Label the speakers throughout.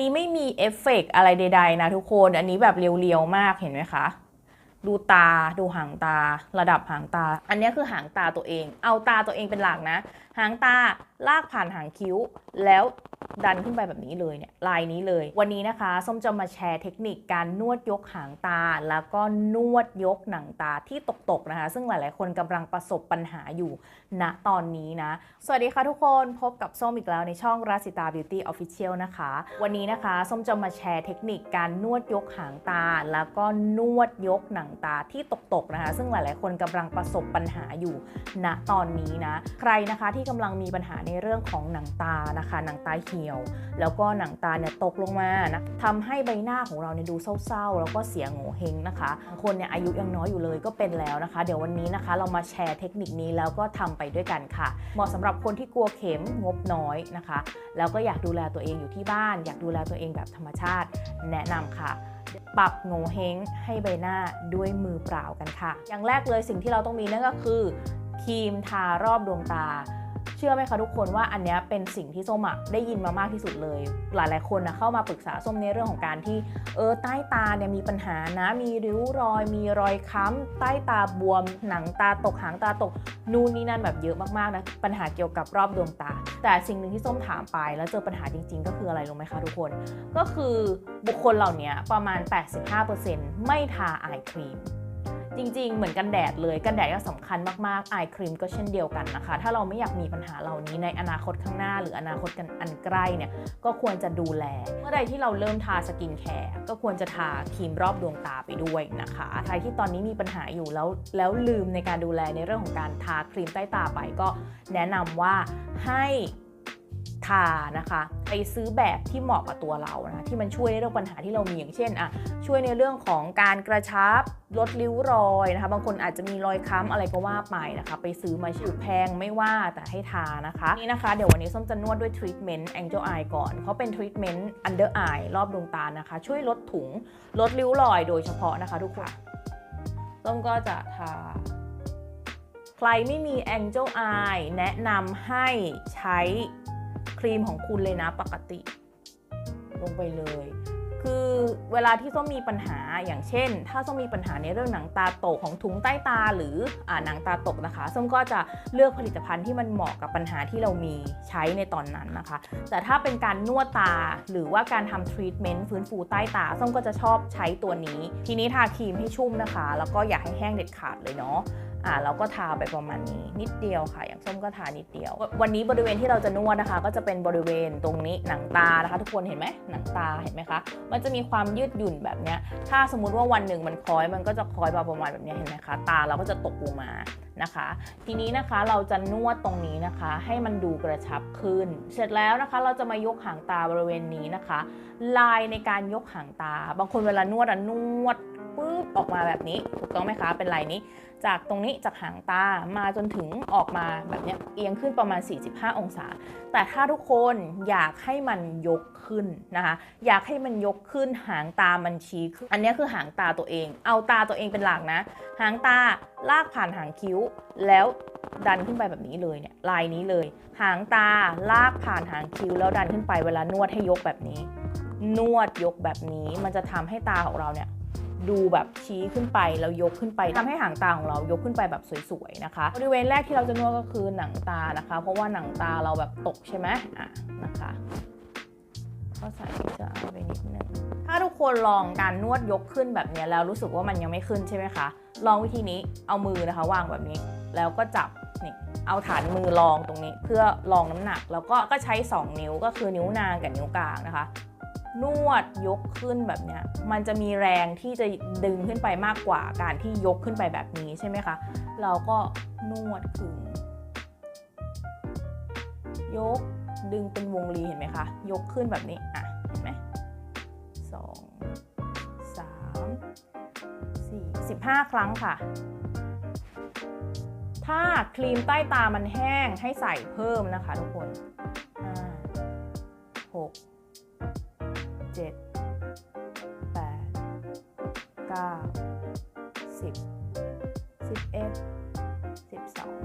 Speaker 1: นี้ไม่มีเอฟเฟกต์อะไรใดๆนะทุกคน อันนี้แบบเรียวๆมากเห็นไหมคะ ดูตา ดูหางตา ระดับหางตา อันนี้คือหางตาตัวเอง เอาตาตัวเองเป็นหลักนะ หางตาลากผ่านหางคิ้ว แล้วดันขึ้นไปแบบนี้เลยเนี่ยลายนี้เลย วันนี้นะคะ ส้มจะมาแชร์เทคนิคการนวดยกหางตา แล้วก็นวดยกหนังตาที่ตกๆนะคะ ซึ่งหลายๆคนกำลังประสบปัญหาอยู่ณตอนนี้นะ สวัสดีค่ะทุกคนพบกับส้มอีกแล้วในช่องราสิตาบิวตี้ออฟฟิเชียลนะคะ วันนี้นะคะ ส้มจะมาแชร์เทคนิคการนวดยกหางตา แล้วก็นวดยกหนังตาที่ตกๆนะคะ ซึ่งหลายๆคนกำลังประสบปัญหาอยู่ณตอนนี้นะ ใครนะคะที่กำลังมีปัญหาในเรื่องของหนังตานะคะหนังตาเหี่ยว แล้วก็หนังตาเนี่ยตกลงมานะทำให้ใบหน้าของเราเนี่ยดูเศร้าๆ แล้วก็เสียโงเฮงนะคะคนเนี่ยอายุยังน้อยอยู่เลยก็เป็นแล้วนะคะ เดี๋ยววันนี้นะคะ เรามาแชร์เทคนิคนี้แล้วก็ทำไปด้วยกันค่ะ เหมาะสำหรับคนที่กลัวเข็มงบน้อยนะคะ แล้วก็อยากดูแลตัวเองอยู่ที่บ้าน อยากดูแลตัวเองแบบธรรมชาติ แนะนำค่ะปรับโงเฮงให้ใบหน้าด้วยมือเปล่ากันค่ะ อย่างแรกเลยสิ่งที่เราต้องมีนั่นก็คือครีมทารอบดวงตา เชื่อไหมคะทุกคนว่าอันนี้เป็นสิ่งที่ส้มอะได้ยินมามากที่สุดเลย หลายๆคนนะเข้ามาปรึกษาส้มในเรื่องของการที่เออใต้ตาเนี่ยมีปัญหานะ มีริ้วรอย มีรอยค้ำใต้ตาบวม หนังตาตกหางตาตกนู่นนี่นั่นแบบเยอะมากๆนะปัญหาเกี่ยวกับรอบดวงตา แต่สิ่งหนึ่งที่ส้มถามไปแล้วเจอปัญหาจริง ๆ ก็คืออะไรรู้ไหมคะทุกคน ก็คือบุคคลเหล่านี้ประมาณ 85%ไม่ทาอายครีม จริง ๆ เหมือนกันแดดเลย กันแดดก็สำคัญมากๆไอครีมก็เช่นเดียวกันนะคะ ถ้าเราไม่อยากมีปัญหาเหล่านี้ในอนาคตข้างหน้า หรืออนาคตกันอันใกล้เนี่ย ก็ควรจะดูแล เมื่อใดที่เราเริ่มทาสกินแคร์ก็ควรจะทาครีมรอบดวงตาไปด้วยนะคะ ใครที่ตอนนี้มีปัญหาอยู่แล้ว แล้วลืมในการดูแลในเรื่องของการทาครีมใต้ตาไปก็แนะนำว่าให้ ทานะคะไปซื้อแบบที่เหมาะกับตัวเรานะที่มันช่วยในเรื่องปัญหาที่เรามีอย่างเช่นอะช่วยในเรื่องของการกระชับลดริ้วรอยนะคะบางคนอาจจะมีรอยค้ำอะไรก็ว่าไปนะคะ ไปซื้อมาชื่อแพงไม่ว่าแต่ให้ทานะคะนี่นะคะเดี๋ยววันนี้ส้มจะนวดด้วยทรีทเมนต์ Angel Eye ก่อนเขาเป็นทรีทเมนต์ Under Eye รอบดวงตานะคะ ช่วยลดถุงลดริ้วรอยโดยเฉพาะนะคะ ทุกคนส้มก็จะทาใครไม่มี Angel Eye แนะนำให้ใช้ ครีมของคุณเลยนะปกติ ลงไปเลย คือเวลาที่ส้มมีปัญหาอย่างเช่น ถ้าส้มมีปัญหาในเรื่องหนังตาตกของถุงใต้ตาหรืออ่าหนังตาตกนะคะส้มก็จะเลือกผลิตภัณฑ์ที่มันเหมาะกับปัญหาที่เรามีใช้ในตอนนั้นนะคะ แต่ถ้าเป็นการนวดตาหรือว่าการทำทรีทเมนต์ฟื้นฟูใต้ตาส้มก็จะชอบใช้ตัวนี้ ทีนี้ทาครีมให้ชุ่มนะคะ แล้วก็อย่าให้แห้งเด็ดขาดเลยเนาะ อ่าเราก็ทาไปประมาณนี้นิดเดียวค่ะ อย่างส้มก็ทานิดเดียว วันนี้บริเวณที่เราจะนวดนะคะ ก็จะเป็นบริเวณตรงนี้หนังตานะคะ ทุกคนเห็นไหมหนังตาเห็นไหมคะมันจะมีความยืดหยุ่นแบบเนี้ยถ้าสมมุติว่าวันหนึ่งมันคล้อยมันก็จะคล้อยมาประมาณแบบเนี้ยเห็นไหมคะตาเราก็จะตกลงมานะคะ ทีนี้นะคะเราจะนวดตรงนี้นะคะ ให้มันดูกระชับขึ้น เสร็จแล้วนะคะ เราจะมายกหางตาบริเวณนี้นะคะ ลายในการยกหางตา บางคนเวลานวดอะนวด ปุ๊บออกมาแบบนี้ ถูกต้องไหมคะเป็นลายนี้ จากตรงนี้จากหางตามาจนถึงออกมาแบบนี้เอียงขึ้นประมาณ 45 องศา แต่ถ้าทุกคนอยากให้มันยกขึ้นนะคะ อยากให้มันยกขึ้นหางตามันชี้ขึ้นอันนี้คือหางตาตัวเอง เอาตาตัวเองเป็นหลักนะ หางตาลากผ่านหางคิ้ว แล้วดันขึ้นไปแบบนี้เลยเนี่ยลายนี้เลย หางตาลากผ่านหางคิ้ว แล้วดันขึ้นไปเวลานวดให้ยกแบบนี้ นวดยกแบบนี้มันจะทำให้ตาของเราเนี่ย ดูแบบชี้ขึ้นไปแล้วยกขึ้นไปทำให้หางตาของเรายกขึ้นไปแบบสวยๆนะคะบริเวณแรกที่เราจะนวดก็คือหนังตานะคะ เพราะว่าหนังตาเราแบบตกใช่ไหมอะนะคะก็ใส่จะเอาไปนิดนึงถ้าทุกคนลองการนวดยกขึ้นแบบนี้แล้วรู้สึกว่ามันยังไม่ขึ้นใช่ไหมคะ ลองวิธีนี้เอามือนะคะวางแบบนี้ แล้วก็จับนี่เอาฐานมือรองตรงนี้ เพื่อรองน้ำหนัก แล้วก็ก็ใช้ 2 นิ้วก็คือนิ้วนางกับนิ้วกลางนะคะ นวดยกขึ้นแบบเนี้ยมันจะมีแรงที่จะดึงขึ้นไปมากกว่าการที่ยกขึ้นไปแบบนี้ใช่ไหมคะ เราก็นวดขึงยกดึงเป็นวงรีเห็นไหมคะ ยกขึ้นแบบนี้อะเห็นไหมสองสามสี่สิบห้าครั้งค่ะ ถ้าครีมใต้ตามันแห้งให้ใส่เพิ่มนะคะทุกคนห้าหก เจ็ดแปดเก้าสิบสิบเอ็ดสิบสอง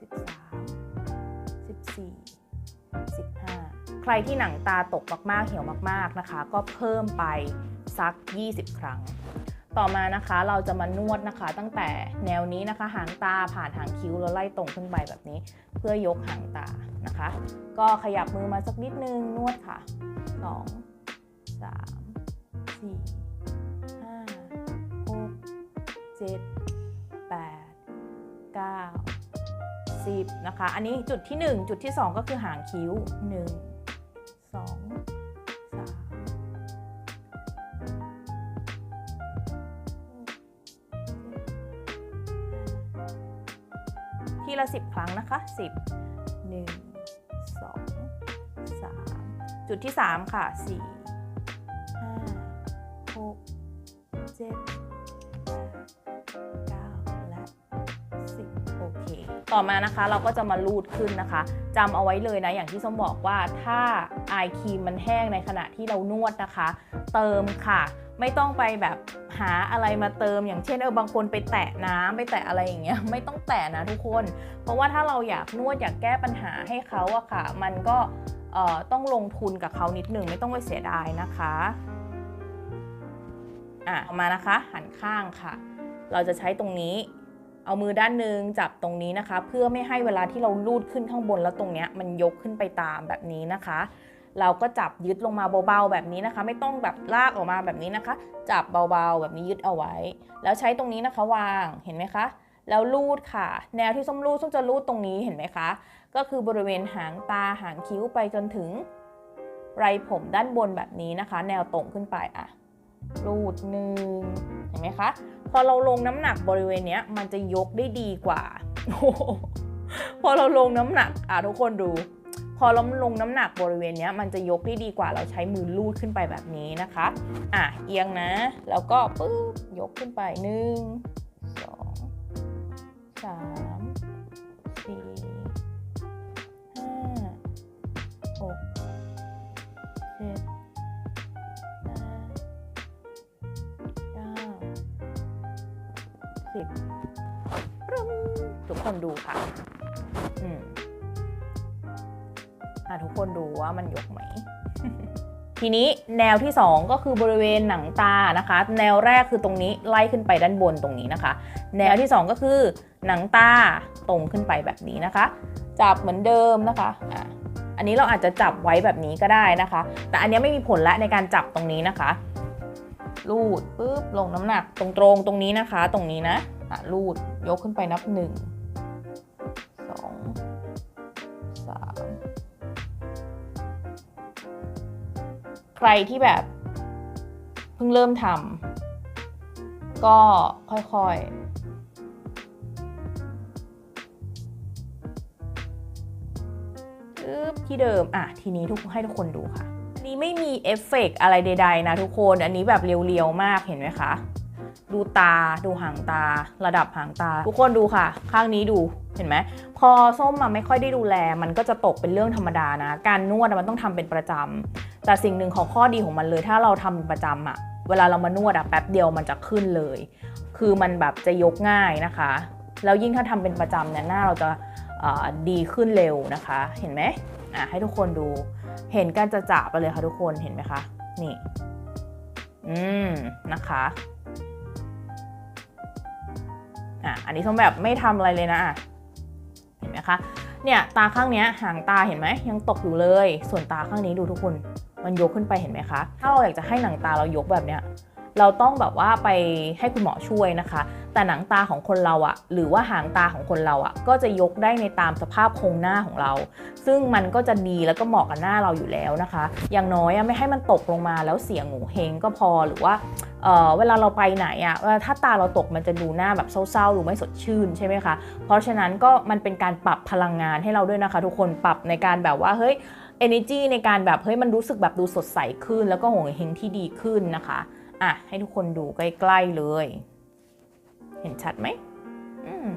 Speaker 1: สิบสามสิบสี่สิบห้าใครที่หนังตาตกมากๆ เหี่ยวมากๆนะคะ ก็เพิ่มไปสัก 20 ครั้ง ต่อมานะคะเราจะมานวดนะคะ ตั้งแต่แนวนี้นะคะ หางตาผ่านหางคิ้วแล้วไล่ตรงขึ้นไปแบบนี้ เพื่อยกหางตานะคะ ก็ขยับมือมาสักนิดนึงนวดค่ะ 2 3 4 5 6 7 8 9 10นะคะ อันนี้จุดที่1จุดที่2ก็คือหางคิ้ว1 2 3ทีละ10ครั้งนะคะ10 1 2 3จุดที่3ค่ะ4 7 9และ10โอเค ต่อมานะคะเราก็จะมาลูดขึ้นนะคะจำเอาไว้เลยนะ อย่างที่ส้มบอกว่าถ้าไอครีมมันแห้งในขณะที่เรานวดนะคะ เติมค่ะไม่ต้องไปแบบหาอะไรมาเติม อย่างเช่นเออบางคนไปแตะน้ำไปแตะอะไรอย่างเงี้ยไม่ต้องแตะนะทุกคน เพราะว่าถ้าเราอยากนวดอยากแก้ปัญหาให้เขาอะค่ะ มันก็ต้องลงทุนกับเขานิดหนึ่งไม่ต้องไปเสียดายนะคะ อะออกมานะคะ หันข้างค่ะ เราจะใช้ตรงนี้ เอามือด้านหนึ่งจับตรงนี้นะคะ เพื่อไม่ให้เวลาที่เราลูดขึ้นข้างบนแล้วตรงเนี้ยมันยกขึ้นไปตามแบบนี้นะคะ เราก็จับยึดลงมาเบาๆแบบนี้นะคะ ไม่ต้องแบบลากออกมาแบบนี้นะคะ จับเบาๆแบบนี้ยึดเอาไว้ แล้วใช้ตรงนี้นะคะวางเห็นไหมคะแล้วลูดค่ะ แนวที่ส้มลูดส้มจะลูดตรงนี้เห็นไหมคะ ก็คือบริเวณหางตาหางคิ้วไปจนถึงไรผมด้านบนแบบนี้นะคะ แนวตรงขึ้นไปอะ ลูดหนึ่งเห็นไหมคะ พอเราลงน้ำหนักบริเวณเนี้ยมันจะยกได้ดีกว่า พอเราลงน้ำหนักอะทุกคนดู พอเราลงน้ำหนักบริเวณเนี้ยมันจะยกได้ดีกว่าเราใช้มือลูดขึ้นไปแบบนี้นะคะ อะเอียงนะ แล้วก็ปึ๊บยกขึ้นไปหนึ่งสองสาม คนดูค่ะ อืมอะทุกคนดูว่ามันยกไหม ทีนี้แนวที่ 2 ก็คือบริเวณหนังตานะคะ แนวแรกคือตรงนี้ไล่ขึ้นไปด้านบนตรงนี้นะคะ แนวที่ 2 ก็คือหนังตาตรงขึ้นไปแบบนี้นะคะ จับเหมือนเดิมนะคะอะอันนี้เราอาจจะจับไว้แบบนี้ก็ได้นะคะ แต่อันนี้ไม่มีผลละในการจับตรงนี้นะคะ ลูดปุ๊บลงน้ำหนักตรงๆตรงนี้นะคะ ตรงนี้นะอะลูดยกขึ้นไปนับหนึ่ง ใครที่แบบเพิ่งเริ่มทำก็ค่อยๆอึ๊บที่เดิม อะ ทีนี้ทุกให้ทุกคนดูค่ะ อันนี้ไม่มีเอฟเฟกอะไรใดๆนะทุกคน อันนี้แบบเรียวๆมากเห็นไหมคะ ดูตา ดูหางตา ระดับหางตา ทุกคนดูค่ะ ข้างนี้ดู เห็นไหม พอส้มมาไม่ค่อยได้ดูแล มันก็จะตกเป็นเรื่องธรรมดานะ การนวดมันต้องทำเป็นประจำ แต่สิ่งหนึ่งของข้อดีของมันเลย ถ้าเราทำเป็นประจำอะเวลาเรามานวดอะแป๊บเดียวมันจะขึ้นเลย คือมันแบบจะยกง่ายนะคะ แล้วยิ่งถ้าทำเป็นประจำเนี่ยหน้าเราจะดีขึ้นเร็วนะคะ เห็นไหมอะให้ทุกคนดู เห็นการจะจับไปเลยค่ะทุกคนเห็นไหมคะนี่ อืมนะคะอะอันนี้ส้มแบบไม่ทำอะไรเลยนะเห็นไหมคะ เนี่ยตาข้างนี้หางตาเห็นไหมยังตกอยู่เลย ส่วนตาข้างนี้ดูทุกคน มันยกขึ้นไปเห็นไหมคะ ถ้าเราอยากจะให้หนังตาเรายกแบบเนี้ย เราต้องแบบว่าไปให้คุณหมอช่วยนะคะ แต่หนังตาของคนเราอะหรือว่าหางตาของคนเราอะก็จะยกได้ในตามสภาพโครงหน้าของเรา ซึ่งมันก็จะดีแล้วก็เหมาะกับหน้าเราอยู่แล้วนะคะ อย่างน้อยไม่ให้มันตกลงมาแล้วเสียงหูเฮงก็พอหรือว่าเออเวลาเราไปไหนอะถ้าตาเราตกมันจะดูหน้าแบบเศร้าๆหรือไม่สดชื่นใช่ไหมคะ เพราะฉะนั้นก็มันเป็นการปรับพลังงานให้เราด้วยนะคะ ทุกคนปรับในการแบบว่าเฮ้ย energy ในการแบบเฮ้ยมันรู้สึกแบบดูสดใสขึ้น แล้วก็หงเฮงที่ดีขึ้นนะคะ อะ ให้ทุกคนดูใกล้ ๆ เลย เห็นชัดไหมอืม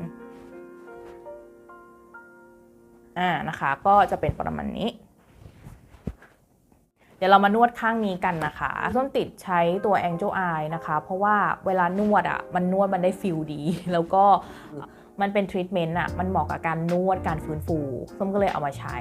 Speaker 1: อ่านะคะ ก็จะเป็นประมาณนี้ เดี๋ยวเรามานวดข้างนี้กันนะคะส้นติดใช้ตัว Angel Eye นะคะ เพราะว่าเวลานวดอะ มันนวดมันได้ฟิลดี แล้วก็มันเป็นทรีทเมนต์อะ มันเหมาะกับการนวดการฟื้นฟู ส้มก็เลยเอามาใช้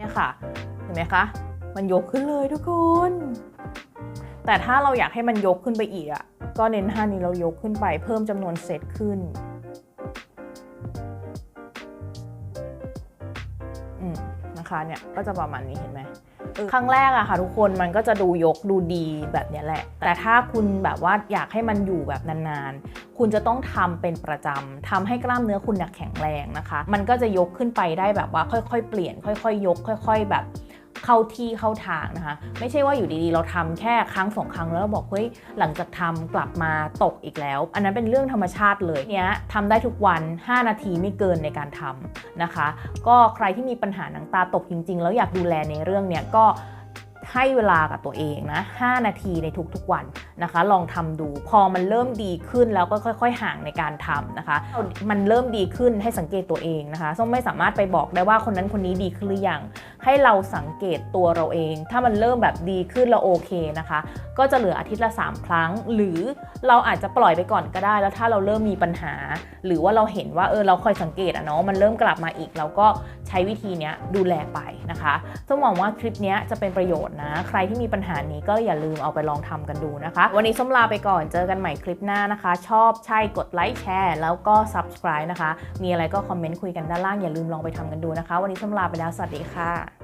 Speaker 1: เนี่ยค่ะ เห็นไหมคะ มันยกขึ้นเลยทุกคน แต่ถ้าเราอยากให้มันยกขึ้นไปอีกอะ ก็เน้นท่านี้เรายกขึ้นไปเพิ่มจำนวนเซตขึ้นอืมนะคะเนี่ยก็จะประมาณนี้เห็นไหมเออครั้งแรกอะค่ะทุกคนมันก็จะดูยกดูดีแบบเนี้ยแหละ แต่ถ้าคุณแบบว่าอยากให้มันอยู่แบบนานๆ คุณจะต้องทำเป็นประจำทำให้กล้ามเนื้อคุณแข็งแรงนะคะ มันก็จะยกขึ้นไปได้แบบว่าค่อยๆ เปลี่ยน ค่อยๆ ยก ค่อย ๆ แบบเข้าที่เข้าทางนะคะ ไม่ใช่ว่าอยู่ดีๆ เราทำแค่ครั้งสองครั้งแล้วเราบอกเฮ้ยหลังจากทำกลับมาตกอีกแล้ว อันนั้นเป็นเรื่องธรรมชาติเลยเนี้ยทำได้ทุกวัน 5 นาทีไม่เกินในการทำนะคะ ก็ใครที่มีปัญหาหนังตาตกจริง ๆ แล้วอยากดูแลในเรื่องเนี้ยก็ ให้เวลากับตัวเองนะ 5 นาทีในทุกๆวันนะคะ ลองทำดู พอมันเริ่มดีขึ้นแล้วก็ค่อย ๆ ห่างในการทำนะคะ มันเริ่มดีขึ้นให้สังเกตตัวเองนะคะส้มไม่สามารถไปบอกได้ว่าคนนั้นคนนี้ดีขึ้นหรือยัง ให้เราสังเกตตัวเราเอง ถ้ามันเริ่มแบบดีขึ้นเราโอเคนะคะ ก็จะเหลืออาทิตย์ละ 3 ครั้ง หรือเราอาจจะปล่อยไปก่อนก็ได้ แล้วถ้าเราเริ่มมีปัญหา หรือว่าเราเห็นว่าเออเราคอยสังเกตอะเนาะมันเริ่มกลับมาอีกเราก็ใช้วิธีเนี้ยดูแลไปนะคะส้มหวังว่าคลิปเนี้ยจะเป็นประโยชน์นะ ใครที่มีปัญหานี้ก็อย่าลืมเอาไปลองทำกันดูนะคะ วันนี้ส้มลาไปก่อนเจอกันใหม่คลิปหน้านะคะ ชอบใช่กดไลค์แชร์แล้วก็ subscribe นะคะ มีอะไรก็คอมเมนต์คุยกันด้านล่างอย่าลืมลองไปทำกันดูนะคะ วันนี้ส้มลาไปแล้วสวัสดีค่ะ